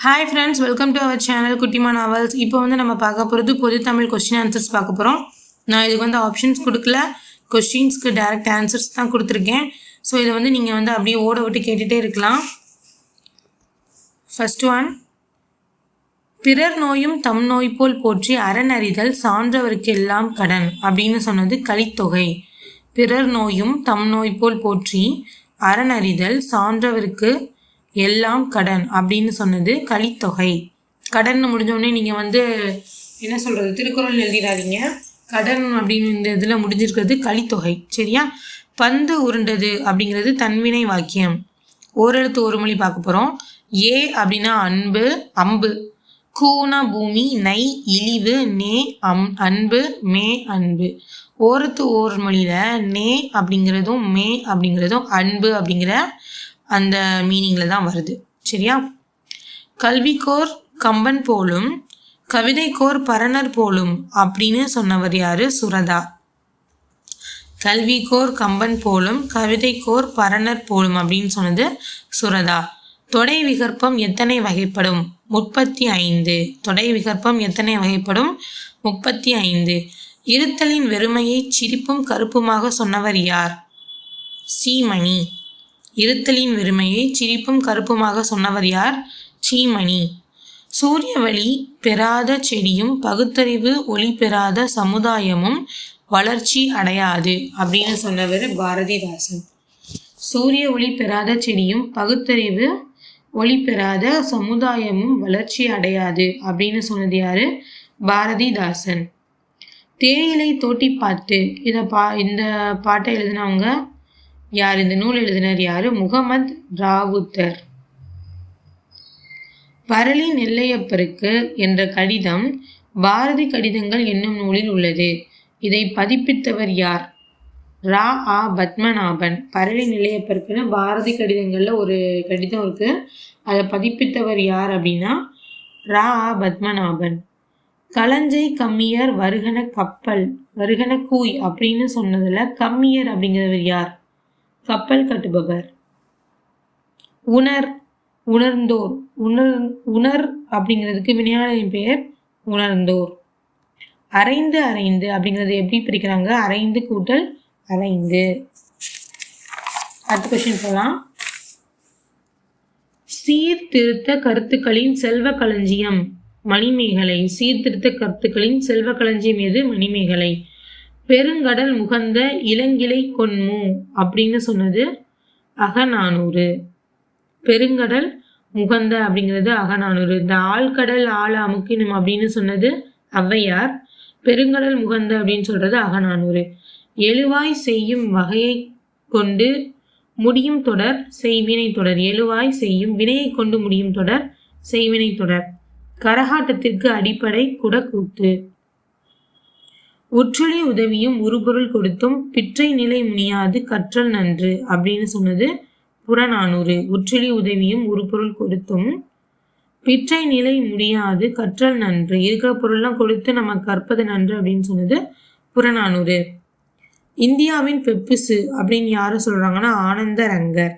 Hi friends welcome to our channel Kuttima novels இப்போ வந்து நம்ம பார்க்க போகிறது பொது தமிழ் கொஸ்டின் ஆன்சர்ஸ் பார்க்க போகிறோம் நான் இதுக்கு வந்து ஆப்ஷன்ஸ் கொடுக்கல. கொஸ்டின்ஸ்க்கு டேரக்ட் ஆன்சர்ஸ் தான் கொடுத்துருக்கேன். ஸோ இதை வந்து நீங்கள் வந்து அப்படியே ஓட விட்டு கேட்டுகிட்டே இருக்கலாம். ஃபஸ்ட் ஒன் பிறர் நோயும் தம் நோய் போல் போற்றி அறனறிதல் சான்றவர்க்கெல்லாம் கடன் அப்படின்னு சொன்னது கலித்தொகை. பிறர் நோயும் தம் நோய் போல் போற்றி அறனறிதல் சான்றவருக்கு எல்லாம் கடன் அப்படின்னு சொன்னது கலித்தொகை. கடன் முடிஞ்சோடனே நீங்கள் வந்து என்ன சொல்கிறது திருக்குறள் எழுதிடாதீங்க. கடன் அப்படின்னு இந்த இதில் முடிஞ்சிருக்கிறது கலித்தொகை சரியா? பந்து உருண்டது அப்படிங்கிறது தன்வினை வாக்கியம். ஓரெழுத்து ஒரு மொழி பார்க்க போகிறோம் ஏ அப்படின்னா அன்பு அம்பு. கூனா பூமி நை இழிவு நே அம் அன்பு மே அன்பு. ஓரத்து ஓர் மொழியில் நே அப்படிங்கிறதும் மே அப்படிங்கிறதும் அன்பு அப்படிங்கிற அந்த மீனிங்கில் தான் வருது. சரியா? கல்விக்கோர் கம்பன் போலும் கவிதைக்கோர் பரணர் போலும் அப்படின்னு சொன்னவர் யாரு? சுரதா. கல்விக்கோர் கம்பன் போலும் கவிதைக்கோர் பரணர் போலும் அப்படின்னு சொன்னது சுரதா. தொடை விகற்பம் எத்தனை வகைப்படும்? முப்பத்தி ஐந்து. தொடை விகற்பம் எத்தனை வகைப்படும்? முப்பத்தி ஐந்து. இருத்தலின் வெறுமையை சிரிப்பும் கருப்புமாக சொன்னவர் யார்? சீமணி. இருத்தலின் வெறுமையை சிரிப்பும் கருப்புமாக சொன்னவர் யார்? சீமணி. சூரிய வழி பெறாத செடியும் பகுத்தறிவு ஒளி பெறாத சமுதாயமும் வளர்ச்சி அடையாது அப்படின்னு சொன்னவர் பாரதிதாசன். சூரிய ஒளி பெறாத செடியும் பகுத்தறிவு ஒளி பெறாத சமுதாயமும் வளர்ச்சி அடையாது அப்படின்னு சொன்னது யாரு? பாரதிதாசன். தேயிலை தோட்டி பாட்டு. இதை பா இந்த பாட்டை எழுதினவங்க யார் இந்த நூல் எழுதினர் யாரு? முகமது ராவுத்தர். பரளி நெல்லையப்பருக்கு என்ற கடிதம் பாரதி கடிதங்கள் என்னும் நூலில் உள்ளது. இதை பதிப்பித்தவர் யார்? ரா. ஆ. பத்மநாபன். பரளி நிலையப்பருக்குன்னு பாரதி கடிதங்களில் ஒரு கடிதம் இருக்குது அதை பதிப்பித்தவர் யார் அப்படின்னா ரா. ஆ. பத்மநாபன். களஞ்சை கம்மியர் வருகன கப்பல் வருகன கூய் அப்படின்னு சொன்னதில் கம்மியர் அப்படிங்கிறவர் யார்? கப்பல் கட்டுபவர். உணர் உணர்ந்தோர். உணர் உணர் அப்படிங்கிறதுக்கு வினையாளரின் பெயர் உணர்ந்தோர். அரைந்து அரைந்து அப்படிங்கிறது எப்படி பிரிக்கிறாங்க? அரைந்து கூட்டல் அரைந்து. அடுத்த கொஸ்டின் போகலாம் சீர்திருத்த கருத்துக்களின் செல்வ களஞ்சியம் மணிமேகலை. சீர்திருத்த கருத்துக்களின் செல்வ களஞ்சியம் எது? மணிமேகலை. பெருங்கடல் முகந்த இளங்கிளை கொன்மு அப்படின்னு சொன்னது அகநானூறு. பெருங்கடல் முகந்த அப்படிங்கிறது அகநானூறு. இந்த ஆழ்கடல் ஆழ அமுக்கினும் அப்படின்னு சொன்னது ஔவையார். பெருங்கடல் முகந்த அப்படின்னு சொல்றது அகநானூறு. எழுவாய் செய்யும் வகையை கொண்டு முடியும் தொடர் செய்வினை தொடர். எழுவாய் செய்யும் வினையை கொண்டு முடியும் தொடர் செய்வினை தொடர். கரகாட்டத்திற்கு அடிப்படை குடக்கூத்து. உற்றுளி உதவியும் உருபொருள் கொடுத்தும் பிற்றை நிலை முனியாது கற்றல் நன்று அப்படின்னு சொன்னது புறநானூறு. உற்றுளி உதவியும் உருபொருள் கொடுத்தும் பிற்றை நிலை முடியாது கற்றல் நன்று. இருக்கிற பொருள்லாம் கொடுத்து நம்ம கற்பது நன்று அப்படின்னு சொன்னது புறநானூறு. இந்தியாவின் பெப்பிசு அப்படின்னு யாரை சொல்றாங்கன்னா ஆனந்த ரங்கர்.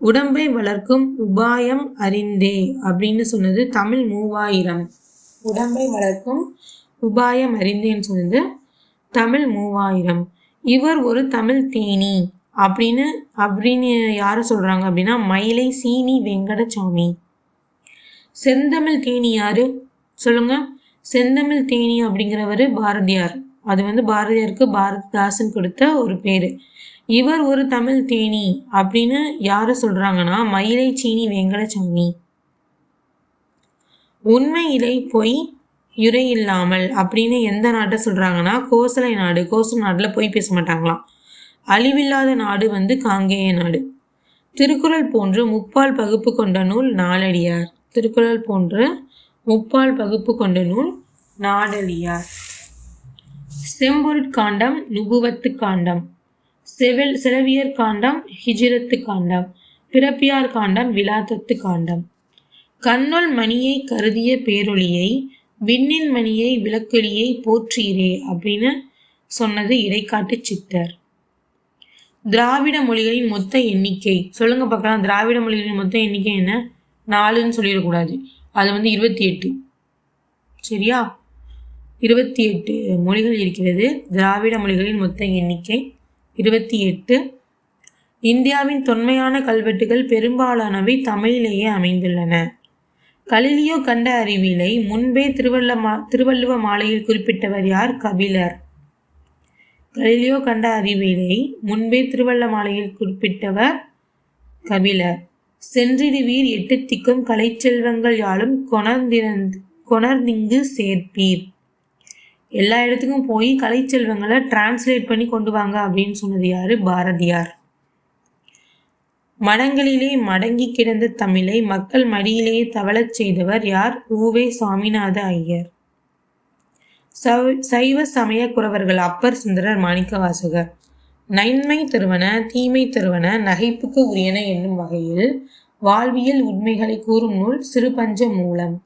உடம்பை வளர்க்கும் உபாயம் அறிந்தே அப்படின்னு சொன்னது தமிழ் மூவாயிரம். உடம்பை வளர்க்கும் உபாயம் அறிந்தேன் சொல்லுது. தமிழ் மூவாயிரம். இவர் ஒரு தமிழ் தேனி. அப்படின்னு அப்படின்னு யார் சொல்கிறாங்க அப்படின்னா மயிலை சீனி வெங்கடசாமி. செந்தமிழ் தேனி யாரு? சொல்லுங்க. செந்தமிழ் தேனி அப்படிங்கிறவர் பாரதியார். அது வந்து பாரதியாருக்கு பாரதிதாசன் கொடுத்த ஒரு பேர். இவர் ஒரு தமிழ் தேனி அப்படின்னு யாரை சொல்கிறாங்கன்னா மயிலை சீனி வெங்கடசாமி. உண்மையிலை பொய் யுரை இல்லாமல் அப்படின்னு எந்த நாட்டை சொல்கிறாங்கன்னா கோசலை நாடு கோசல நாட்டில் போய் பேச மாட்டாங்களாம். அழிவில்லாத நாடு வந்து காங்கேய நாடு. திருக்குறள் போன்று முப்பால் பகுப்பு கொண்ட நூல் நாளடியார். திருக்குறள் போன்று முப்பால் பகுப்பு கொண்ட நூல் நாடடியார். செம்பொருட்காண்டம் நுபுவத்து காண்டம். செவில் செலவியர் காண்டம் ஹிஜிரத்து காண்டம். பிறப்பியார் காண்டம் விலாத்தத்து காண்டம். கண்ணொல் மணியை கருதிய பேரொளியை விண்ணின் மணியை விளக்கொலியை போற்றீரே அப்படின்னு சொன்னது இடைக்காட்டு சித்தர். திராவிட மொழிகளின் மொத்த எண்ணிக்கை. சொல்லுங்க பார்க்கலாம் திராவிட மொழிகளின் மொத்த எண்ணிக்கை என்ன? நாலுன்னு சொல்லிடக்கூடாது. அது வந்து இருபத்தி எட்டு. சரியா? இருபத்தி எட்டு மொழிகள் இருக்கிறது. திராவிட மொழிகளின் மொத்த எண்ணிக்கை இருபத்தி எட்டு. இந்தியாவின் தொன்மையான கல்வெட்டுகள் பெரும்பாலானவை தமிழிலேயே அமைந்துள்ளன. கலிலியோ கண்ட அறிவியலை முன்பே திருவள்ள மா திருவள்ளுவ மாலையில் குறிப்பிட்டவர் யார்? கபிலர். கலிலியோ கண்ட அறிவியலை முன்பே திருவள்ள மாலையில் குறிப்பிட்டவர் கபிலர். சென்றிடுவீர் எட்டு திக்கும் கலைச்செல்வங்கள் யாழும் கொணர்ந்திறந்து கொணர்ந்திங்கு சேர்ப்பீர். எல்லா இடத்துக்கும் போய் கலைச்செல்வங்களை டிரான்ஸ்லேட் பண்ணி கொண்டு வாங்க அப்படின்னு சொன்னது யார்? பாரதியார். மடங்களிலே மடங்கி கிடந்த தமிழை மக்கள் மடியிலேயே தவளச் செய்தவர் யார்? ஊவே சுவாமிநாத ஐயர். சைவ சமய குறவர்கள் அப்பர் சுந்தரர் மாணிக்கவாசகர். நன்மை தருவன தீமை தருவன நகைப்புக்கு உரியன என்னும் வகையில் வாழ்வியல் உண்மைகளை கூறும் நூல் சிறுபஞ்ச மூலம்.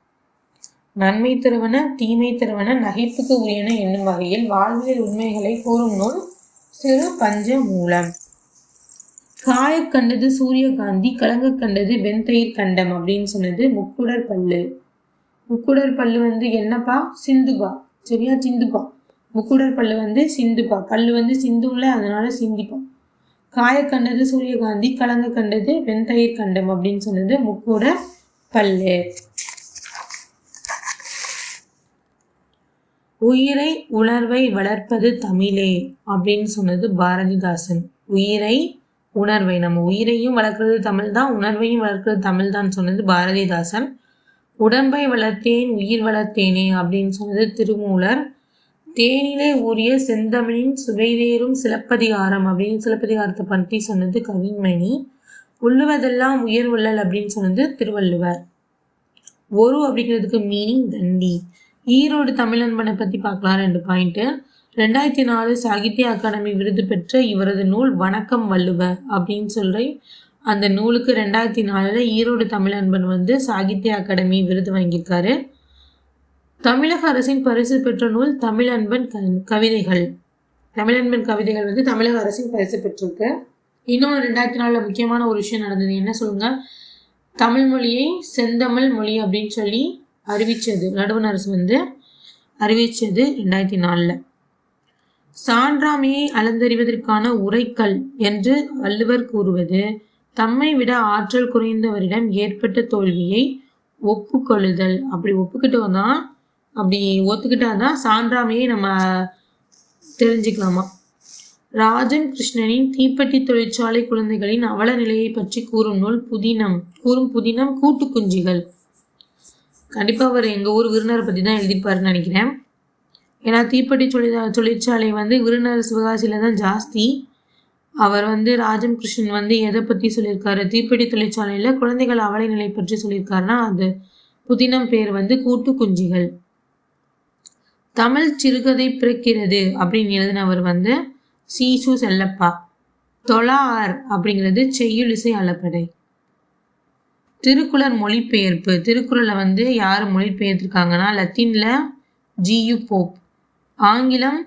நன்மை தருவன தீமை தருவன நகைப்புக்கு உரியன என்னும் வகையில் வாழ்வியல் உண்மைகளை கூறும் நூல் சிறு பஞ்ச மூலம். காய கண்டது சூரியகாந்தி கலங்க கண்டது வெண்தயிர் கண்டம் அப்படின்னு சொன்னது முக்குடர் பல்லு. முக்குடர் பல்லு வந்து என்னப்பா? சிந்துபா. சரியா சிந்துப்பா முக்குடர் பல்லு வந்து சிந்துப்பா பல்லு வந்து சிந்துல அதனால சிந்திப்பா. காய கண்டது சூரியகாந்தி கலங்க கண்டது வெண்தயிர் கண்டம் அப்படின்னு சொன்னது முக்கூட பல்லு. உயிரை உணர்வை வளர்ப்பது தமிழே அப்படின்னு சொன்னது பாரதிதாசன். உயிரை உணர்வை. நம்ம உயிரையும் வளர்க்குறது தமிழ் தான் உணர்வையும் வளர்க்குறது தமிழ் தான் சொன்னது பாரதிதாசன். உடம்பை வளர்த்தேன் உயிர் வளர்த்தேனே அப்படின்னு சொன்னது திருமூலர். தேனிலே ஊறிய செந்தமிழின் சுவைதேறும் சிலப்பதிகாரம் அப்படின்னு சிலப்பதிகாரத்தை பற்றி சொன்னது கவிமணி உள்ளுவதெல்லாம் உயர் உள்ளல் அப்படின்னு சொன்னது திருவள்ளுவர். ஒரு அப்படிங்கிறதுக்கு மீனிங் தண்டி. ஈரோடு தமிழன்பனை பற்றி பார்க்கலாம் ரெண்டு பாயிண்ட்டு ரெண்டாயிரத்தி நாலு சாகித்ய அகாடமி விருது பெற்ற இவரது நூல் வணக்கம் வள்ளுவ அப்படின்னு சொல்லி அந்த நூலுக்கு ரெண்டாயிரத்தி நாலில் ஈரோடு தமிழன்பன் வந்து சாகித்ய அகாடமி விருது வாங்கியிருக்காரு. தமிழக அரசின் பரிசு பெற்ற நூல் தமிழன்பன் க கவிதைகள். தமிழன்பன் கவிதைகள் வந்து தமிழக அரசின் பரிசு பெற்றிருக்கு. இன்னொன்று ரெண்டாயிரத்தி நாலில் முக்கியமான ஒரு விஷயம் நடந்தது. என்ன சொல்லுங்கள் தமிழ் மொழியை செந்தமிழ் மொழி அப்படின்னு சொல்லி அறிவித்தது நடுவண் அரசு வந்து அறிவித்தது ரெண்டாயிரத்தி நாலில். சான்றாமையை அலந்தறிவதற்கான உரைக்கல் என்று வள்ளுவர் கூறுவது தம்மை விட ஆற்றல் குறைந்தவரிடம் ஏற்பட்ட தோல்வியை ஒப்புக்கொள்ளுதல். அப்படி ஒப்புக்கிட்டோம் தான் அப்படி ஒத்துக்கிட்டா தான் சான்றாமையை நம்ம தெரிஞ்சுக்கலாமா? ராஜன் கிருஷ்ணனின் தீப்பெட்டி தொழிற்சாலை குழந்தைகளின் அவல நிலையை பற்றி கூறும் நூல் புதினம் கூறும் புதினம் கூட்டு குஞ்சிகள் கண்டிப்பாக அவர் எங்கள் ஊர் விருந்தரை பற்றி தான் எழுதிப்பாருன்னு நினைக்கிறேன். ஏன்னா தீப்பெட்டி தொழில் தொழிற்சாலை வந்து விருநர் சிவகாசியில் தான் ஜாஸ்தி. அவர் வந்து ராஜம் கிருஷ்ணன் வந்து எதை பற்றி சொல்லியிருக்காரு? தீப்பெட்டி தொழிற்சாலையில் குழந்தைகள் அவலை நிலை பற்றி சொல்லியிருக்காருன்னா அது புதினம் பேர் வந்து கூட்டு குஞ்சிகள் தமிழ் சிறுகதை பிறக்கிறது அப்படின்னு எழுதினவர் வந்து சீசு செல்லப்பா. தொலார் அப்படிங்கிறது செய்யுளிசை அளப்படை. திருக்குறள் மொழிபெயர்ப்பு. திருக்குறளை வந்து யார் மொழிபெயர்த்திருக்காங்கன்னா லத்தீனில் ஜியு போப். ஆங்கிலம்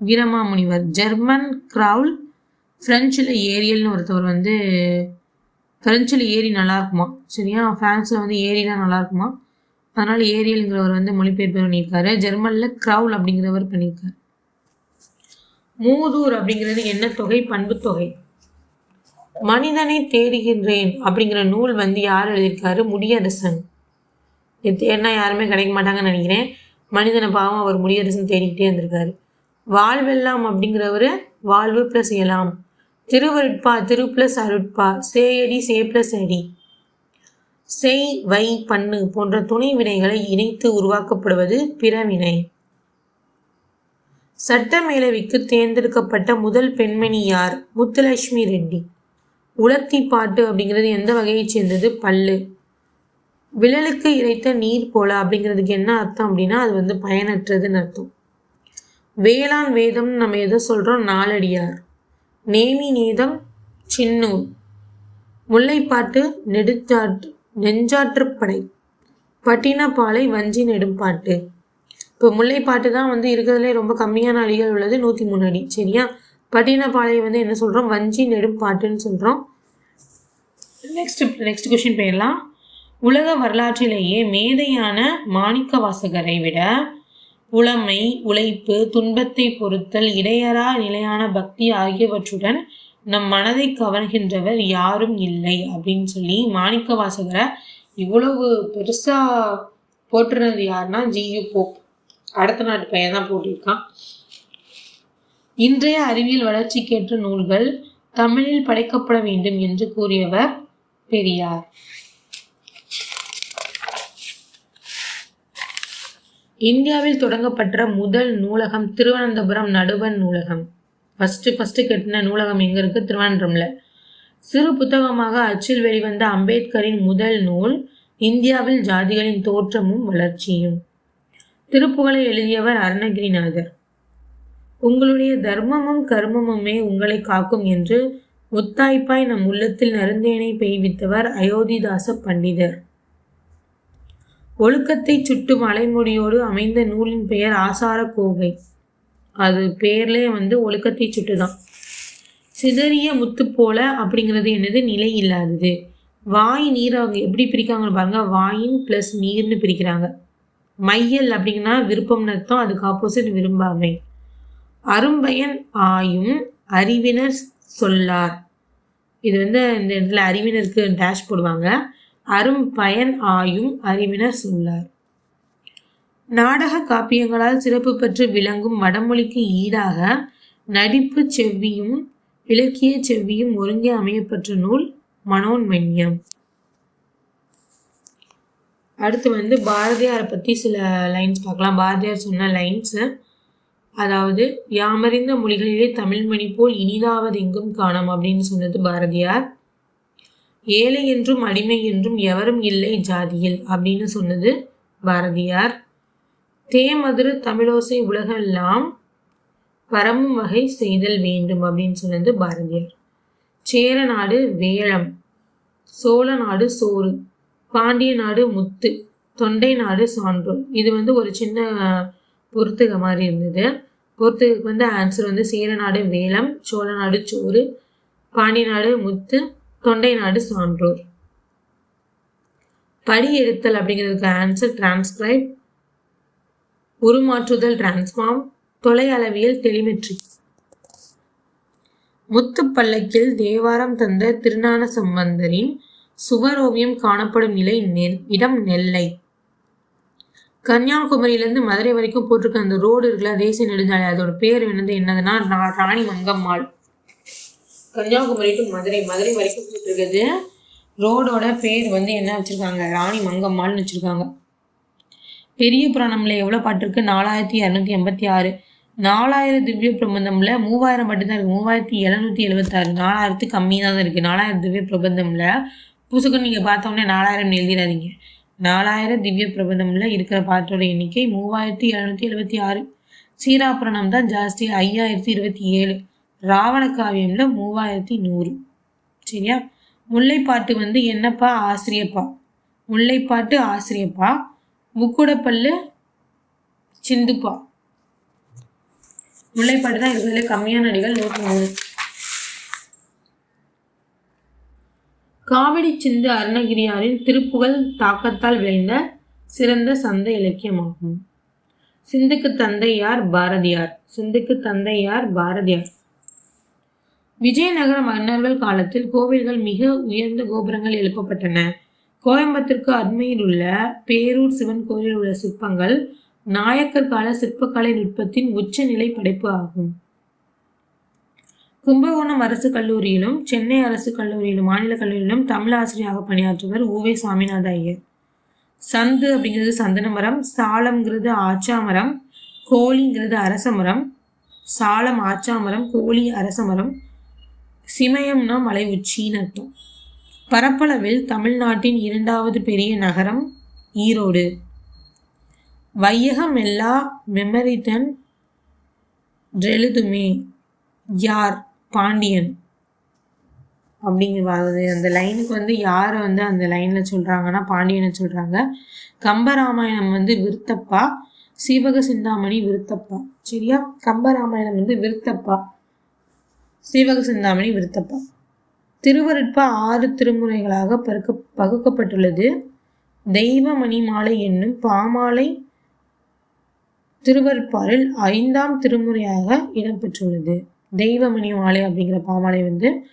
வீரமாமுனிவர். ஜெர்மன் கிரவுல் ஃப்ரெஞ்சில் ஏரியல்னு ஒருத்தவர் வந்து ஃப்ரெஞ்சில் ஏரி நல்லா இருக்குமா சரியா? ஃப்ரான்ஸில் வந்து ஏரிலாம் நல்லா இருக்குமா அதனால் ஏரியல்ங்கிறவர் வந்து மொழிபெயர்ப்பு பண்ணியிருக்காரு. ஜெர்மனில் க்ரவுல் அப்படிங்கிறவர் பண்ணியிருக்காரு. மூதூர் அப்படிங்கிறது என்ன தொகை? பண்பு தொகை. மனிதனை தேடுகின்றேன் அப்படிங்கிற நூல் வந்து யார் எழுதியிருக்காரு? முடியரசன். இது தேடினா யாருமே கிடைக்க மாட்டாங்கன்னு நினைக்கிறேன். மனிதனை பாவம் அவர் முடியரசன் தேடிக்கிட்டே இருந்திருக்காரு. வாழ்வெல்லாம் அப்படிங்கிறவர் வாழ்வு ப்ளஸ் இயலாம். திருவருட்பா திரு ப்ளஸ் அருட்பா சேயடி சே ப்ளஸ் அடி. செய் வை பண்ணு போன்ற துணை வினைகளை இணைத்து உருவாக்கப்படுவது பிறவினை. சட்ட மேலவைக்கு தேர்ந்தெடுக்கப்பட்ட முதல் பெண்மணி யார்? முத்துலட்சுமி ரெட்டி. உலத்தி பாட்டு அப்படிங்கிறது எந்த வகையை சேர்ந்தது? பல்லு. விழலுக்கு இறைத்த நீர் போல அப்படிங்கிறதுக்கு என்ன அர்த்தம் அப்படின்னா அது வந்து பயனற்றதுன்னு அர்த்தம். வேளாண் வேதம் நம்ம எதை சொல்கிறோம் நாலடியார். நேமி நீதம் சின்னூர். முல்லைப்பாட்டு நெடுஞ்சாற்று நெஞ்சாற்றுப்படை பட்டினப்பாலை வஞ்சி நெடும்பாட்டு. இப்போ முல்லைப்பாட்டு தான் வந்து இருக்கிறதுலே ரொம்ப கம்மியான அடிகள் உள்ளது நூற்றி மூணு அடி. சரியா? பட்டினப்பாளையை வந்து என்ன சொல்கிறோம் வஞ்சி நெடும்பாட்டுன்னு சொல்கிறோம் நெக்ஸ்ட் நெக்ஸ்ட் கொஷின் போயிடலாம். உலக வரலாற்றிலேயே மேதையான மாணிக்க வாசகரை விட புலமை உழைப்பு துன்பத்தை பொறுத்தல் இடையறா நிலையான பக்தி ஆகியவற்றுடன் நம் மனதை கவர்கின்றவர் யாரும் இல்லை அப்படின்னு சொல்லி மாணிக்க வாசகரை இவ்வளவு பெருசா போட்டுறது யாருன்னா ஜியு போப். அடுத்த நாட்டு பையன் தான் போட்டிருக்கான். இன்றைய அறிவியல் வளர்ச்சிக்கேற்ற நூல்கள் தமிழில் படைக்கப்பட வேண்டும் என்று கூறியவர் பெரியார். இந்தியாவில் தொடங்கப்பட்ட முதல் நூலகம் திருவனந்தபுரம் நடுவன் நூலகம். ஃபஸ்ட்டு ஃபஸ்ட்டு கட்டின நூலகம் எங்கே இருக்குது திருவனந்தபுரமில். சிறு புத்தகமாக அச்சில் வெளிவந்த அம்பேத்கரின் முதல் நூல் இந்தியாவில் ஜாதிகளின் தோற்றமும் வளர்ச்சியும். திருப்புகழை எழுதியவர் அருணகிரிநாதர். உங்களுடைய தர்மமும் கர்மமுமே உங்களை காக்கும் என்று முத்தாய்ப்பாய் நம் உள்ளத்தில் நருந்தேனை பெய்வித்தவர் அயோத்திதாச பண்டிதர். ஒழுக்கத்தை சுட்டு மலைமுடியோடு அமைந்த நூலின் பெயர் ஆசார கோவை அது பேர்லே வந்து ஒழுக்கத்தை சுட்டுதான். சிதறிய முத்து போல அப்படிங்கிறது என்னது? நிலை இல்லாதது. வாய் நீர் அவங்க எப்படி பிரிக்காங்கன்னு பாருங்க. வாயின் ப்ளஸ் நீர்னு பிரிக்கிறாங்க. மையல் அப்படிங்கன்னா விருப்பம்னு அர்த்தம். அதுக்கு ஆப்போசிட் விரும்பாமை. அரும்பயன் ஆயும் அறிவினர் சொல்லார். இது வந்து இந்த இடத்துல அறிவினருக்கு டேஷ் போடுவாங்க. அரும் பயன் ஆயும் அறிவினர் சொல்லார். நாடக காப்பியங்களால் சிறப்பு பெற்று விளங்கும் வடமொழிக்கு ஈடாக நடிப்பு செவ்வியும் இலக்கிய செவ்வியும் ஒருங்கே அமையப்பெற்ற நூல் மனோன்மன்யம். அடுத்து வந்து பாரதியாரை பற்றி சில லைன்ஸ் பார்க்கலாம். பாரதியார் சொன்ன லைன்ஸு அதாவது யாமறிந்த மொழிகளிலே தமிழ் மணி போல் இனிதாவது எங்கும் காணும் அப்படின்னு சொன்னது பாரதியார். ஏழை என்றும் அடிமை என்றும் எவரும் இல்லை ஜாதியில் அப்படின்னு சொன்னது பாரதியார். தேமதுரு தமிழோசை உலகெல்லாம் பரமும் வகை செய்தல் வேண்டும் அப்படின்னு சொன்னது பாரதியார். சேர நாடு வேளம் சோழ நாடு சோறு பாண்டிய நாடு முத்து தொண்டை நாடு சான்றோல் இது வந்து ஒரு சின்ன பொருத்துக மாதிரி இருந்தது. பொருத்துக்கு வந்து ஆன்சர் வந்து சேர நாடு வேலம் சோழ நாடு சோறு பாண்டிய நாடு முத்து தொண்டை நாடு சான்றோர். படி எடுத்தல் அப்படிங்கிறதுக்கு ஆன்சர் டிரான்ஸ்கிரைப் உருமாற்றுதல் டிரான்ஸ்ஃபார்ம் தொலை அளவியல் டெலிமெட்ரி முத்து பல்லக்கில் தேவாரம் தந்த திருநான சம்பந்தரின் சுவரோவியம் காணப்படும் நிலை நெல் இடம் நெல்லை. கன்னியாகுமரியிலேருந்து மதுரை வரைக்கும் போட்டிருக்க அந்த ரோடு இருக்குல்ல தேசிய நெடுஞ்சாலை அதோட பேர் என்னது என்னதுன்னா ராணி மங்கம்மாள் கன்னியாகுமரி டு மதுரை மதுரை வரைக்கும் போட்டிருக்குது ரோடோட பேர் வந்து என்ன வச்சுருக்காங்க? ராணி மங்கம்மாள்னு வச்சுருக்காங்க. பெரிய புராணம்ல எவ்வளோ பாட்டு நாலாயிரத்தி இரநூத்தி எண்பத்தி ஆறு. நாலாயிரம் திவ்ய பிரபந்தம்ல மூவாயிரம் மட்டும்தான் இருக்குது மூவாயிரத்தி எழுநூற்றி எழுபத்தாறு நாலாயிரத்து கம்மி தான் இருக்குது நாலாயிரம் திவ்ய பிரபந்தம்ல புதுசுக்கு நீங்கள் பார்த்தோன்னே நாலாயிரம் எழுதிடாதீங்க. நாலாயிரம் திவ்ய பிரபந்தம்ல இருக்கிற பாட்டோட எண்ணிக்கை மூவாயிரத்தி எழுநூற்றி எழுபத்தி ஆறு. சீராபுரணம் தான் ஜாஸ்தி. ஐயாயிரத்தி இருபத்தி ஏழு. ராவண காவியம்ல மூவாயிரத்தி நூறு. சரியா? முல்லைப்பாட்டு வந்து என்னப்பா? ஆசிரியப்பா. முல்லைப்பாட்டு ஆசிரியப்பா. முக்குடப்பல்லு சிந்துப்பா. முல்லைப்பாட்டு தான் இருக்கிறதுல கம்மியான அடிகள் நூற்றி மூணு காவடி சிந்து அருணகிரியாரின் திருப்புகழ் தாக்கத்தால் விளைந்த சிறந்த சந்த இலக்கியமாகும். சிந்துக்கு தந்தையார் பாரதியார். சிந்துக்கு தந்தையார் பாரதியார். விஜயநகர மன்னர்கள் காலத்தில் கோவில்கள் மிக உயர்ந்த கோபுரங்கள் எழுப்பப்பட்டன. கோயம்புத்தூருக்கு அண்மையில் உள்ள பேரூர் சிவன் கோயிலில் உள்ள சிற்பங்கள் நாயக்கர் கால சிற்பக்கலை நுட்பத்தின் உச்சநிலை படைப்பு ஆகும். கும்பகோணம் அரசு கல்லூரியிலும் சென்னை அரசு கல்லூரியிலும் மாநில கல்லூரியிலும் தமிழ் ஆசிரியராக பணியாற்றுவர் ஊவே சாமிநாத ஐயர். சந்து அப்படிங்கிறது சந்தன மரம் சாலம்ங்கிறது ஆச்சாமரம் கோழிங்கிறது அரச மரம் சாலம் ஆச்சாமரம் கோழி அரச மரம் சிமயம்னா மலை உச்சின்னு அர்த்தம். பரப்பளவில் தமிழ்நாட்டின் இரண்டாவது பெரிய நகரம் ஈரோடு. வையகம் எல்லா மெமரிதன் எழுதுமே யார்? பாண்டியன். அப்படிங்கிறது அந்த லைனுக்கு வந்து யார் வந்து அந்த லைனில் சொல்கிறாங்கன்னா பாண்டியனை சொல்கிறாங்க கம்பராமாயணம் வந்து விருத்தப்பா சீவக சிந்தாமணி விருத்தப்பா. சரியா? கம்பராமாயணம் வந்து விருத்தப்பா. சீவக சிந்தாமணி விருத்தப்பா. திருவருட்பா ஆறு திருமுறைகளாக பருக்க பகுக்கப்பட்டுள்ளது. தெய்வமணி மாலை என்னும் பாமாலை திருவருட்பாலில் ஐந்தாம் திருமுறையாக இடம்பெற்றுள்ளது. தெய்வமணி மாலை அப்படிங்கிற பாமாலை வந்து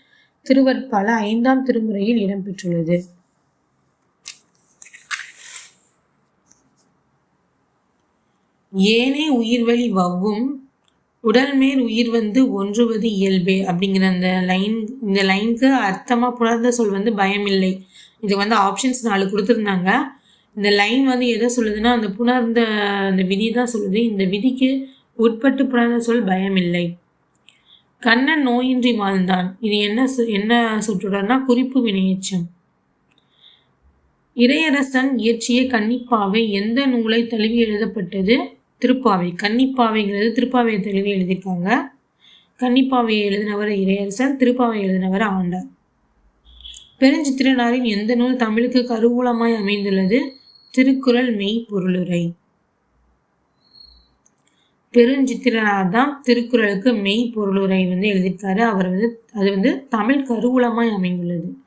திருவருட்பால ஐந்தாம் திருமுறையில் இடம்பெற்றுள்ளது. ஏனே உயிர்வழி வவ்வும் உடல் மேல் உயிர் வந்து ஒன்றுவது இயல்பே அப்படிங்கிற அந்த லைன் இந்த லைனுக்கு அர்த்தமாக புணர்ந்த சொல் வந்து பயம் இல்லை இது வந்து ஆப்ஷன்ஸ் நாலு கொடுத்துருந்தாங்க. இந்த லைன் வந்து எதை சொல்லுதுன்னா அந்த புணர்ந்த அந்த விதி தான் சொல்லுது. இந்த விதிக்கு உட்பட்டு புணர்ந்த சொல் பயம் இல்லை கண்ணன் நோயின்றி வாழ்ந்தான். இது என்ன என்ன சுற்றுடர்னா குறிப்பு வினையச்சம் இறையரசன் இயற்றிய கன்னிப்பாவை எந்த நூலை தழுவி எழுதப்பட்டது? திருப்பாவை கன்னிப்பாவைங்கிறது திருப்பாவையை தழுவி எழுதியிருக்காங்க. கன்னிப்பாவையை எழுதினவர் இளையரசன் திருப்பாவை எழுதினவர் ஆண்டார். பெருஞ்சித்திரனாரின் எந்த நூல் தமிழுக்கு கருவூலமாய் அமைந்துள்ளது? திருக்குறள் மெய் பொருளுரை. பெருஞ்சித்திரனார் தான் திருக்குறளுக்கு மெய் பொருளுரை வந்து எழுதியிருக்காரு. அவர் வந்து அது வந்து தமிழ் கருவூலமாய் அமைந்துள்ளது.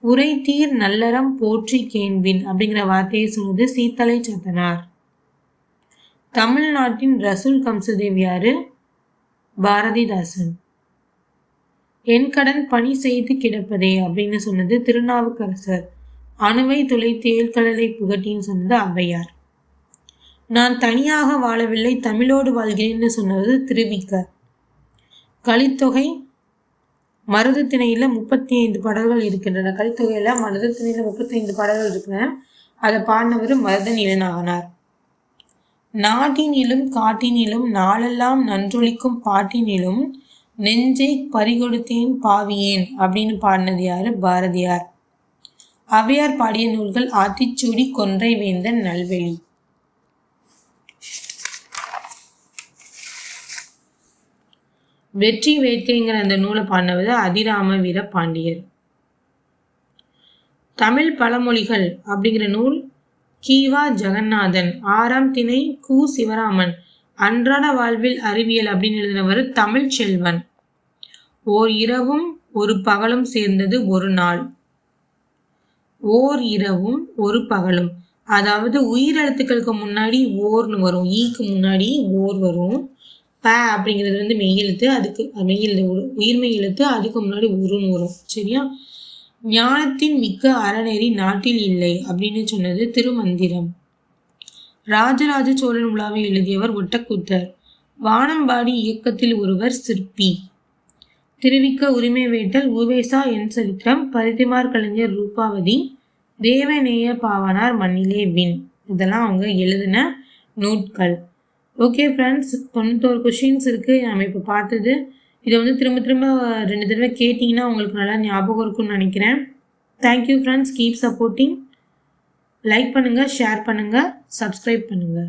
உரை தீர் நல்லறம் போற்றி கேண்பின் அப்படிங்கிற வார்த்தையை சொன்னது சீத்தலை சத்தனார். தமிழ்நாட்டின் ரசூல் கம்சதேவ் யாரு? பாரதிதாசன். என் கடன் பணி செய்து கிடப்பதே அப்படின்னு சொன்னது திருநாவுக்கரசர். அணுவை துளை தேல்கடலை புகட்டின்னு சொன்னது ஔவையார். நான் தனியாக வாழவில்லை தமிழோடு வாழ்கிறேன்னு சொன்னது திருவிக்க கலித்தொகை மருது திணையில் முப்பத்தி ஐந்து பாடல்கள் இருக்கின்றன. கலித்தொகையில் மருது திணையில் முப்பத்தி ஐந்து பாடல்கள் இருக்கின்றன. அதை பாடினவர் மருதன் இளநாகனார் நாட்டினிலும் காட்டினிலும் நாளெல்லாம் நன்றொழிக்கும் பாட்டினிலும் நெஞ்சை பறிகொடுத்தேன் பாவியேன் அப்படின்னு பாடினது யாரு? பாரதியார். அவையார் பாடிய நூல்கள் ஆத்திச்சூடி கொன்றை வேந்தன் நல்வெளி. வெற்றி வேட்கைங்கிற அந்த நூலை பாடினவது அதிராம வீர பாண்டியர். தமிழ் பழமொழிகள் அப்படிங்கிற நூல் கீவா ஜெகநாதன் ஆறாம் திணை கு. சிவராமன் அன்றாட வாழ்வில் அறிவியல் அப்படின்னு எழுதினவர் தமிழ் செல்வன். ஓர் இரவும் ஒரு பகலும் சேர்ந்தது ஒரு நாள். ஓர் இரவும் ஒரு பகலும். அதாவது உயிரெழுத்துக்களுக்கு முன்னாடி ஓர்னு வரும் ஈக்கு முன்னாடி ஓர் வரும். ப அப்படிங்கிறது வந்து மெய்யெழுத்து அதுக்கு மெய்யெழுத்து உயிர்மெய் எழுத்து அதுக்கு முன்னாடி உருன்னு வரும் சரியா? ஞானத்தின் மிக்க அறநெறி நாட்டில் இல்லை அப்படின்னு சொன்னது திருமந்திரம். ராஜராஜ சோழன் உலாவை எழுதியவர் ஒட்டக்கூத்தர். வானம்பாடி இயக்கத்தில் ஒருவர் சிற்பி. திருவிக்க உரிமை வேட்டல் உவேசா என் சரித்திரம் பரிதிமார் கலைஞர் ரூபாவதி தேவநேய பாவனார் மண்ணிலே வின் இதெல்லாம் அவங்க எழுதின நூட்கள் ஓகே ஃப்ரெண்ட்ஸ் தொண்ணூத்தோரு கொஷின்ஸ் இருக்குது நம்ம இப்போ பார்த்தது இதை வந்து திரும்ப திரும்ப ரெண்டு தடவை கேட்டிங்கன்னா உங்களுக்கு நல்லா ஞாபகம் இருக்கும்னு நினைக்கிறேன். Thank you friends keep supporting like பண்ணுங்கள் ஷேர் பண்ணுங்கள் சப்ஸ்கிரைப் பண்ணுங்கள்